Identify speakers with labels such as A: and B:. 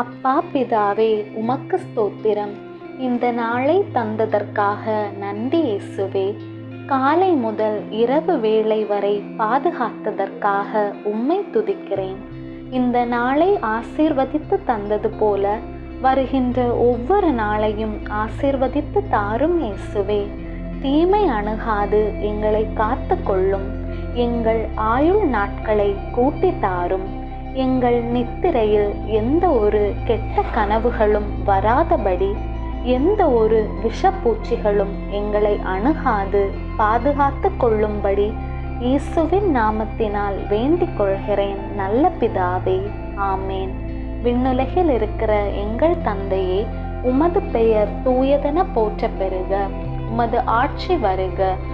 A: அப்பா பிதாவே உமக்கு ஸ்தோத்திரம். இந்த நாளை தந்ததற்காக நன்றி இயேசுவே. காலை முதல் இரவு வேளை வரை பாதுகாத்ததற்காக உம்மை துதிக்கிறேன். இந்த நாளை ஆசீர்வதித்து தந்தது போல வருகின்ற ஒவ்வொரு நாளையும் ஆசீர்வதித்து தாரும் இயேசுவே. தீமை அணுகாது எங்களை காத்து கொள்ளும் எங்கள் ஆயுள் நாட்களை கூட்டி தாரும் எங்கள் நித்திரையில் எந்த ஒரு கெட்ட கனவுகளும் வராதபடி எந்த ஒரு விஷப்பூச்சிகளும் எங்களை அணுகாது பாதுகாத்து கொள்ளும்படி இயேசுவின் நாமத்தினால் வேண்டிக் கொள்கிறேன் நல்ல பிதாவே. ஆமேன். விண்ணுலகில் இருக்கிற எங்கள் தந்தையே உமது பெயர் தூயதென போற்ற பெறுக உமது ஆட்சி வருக.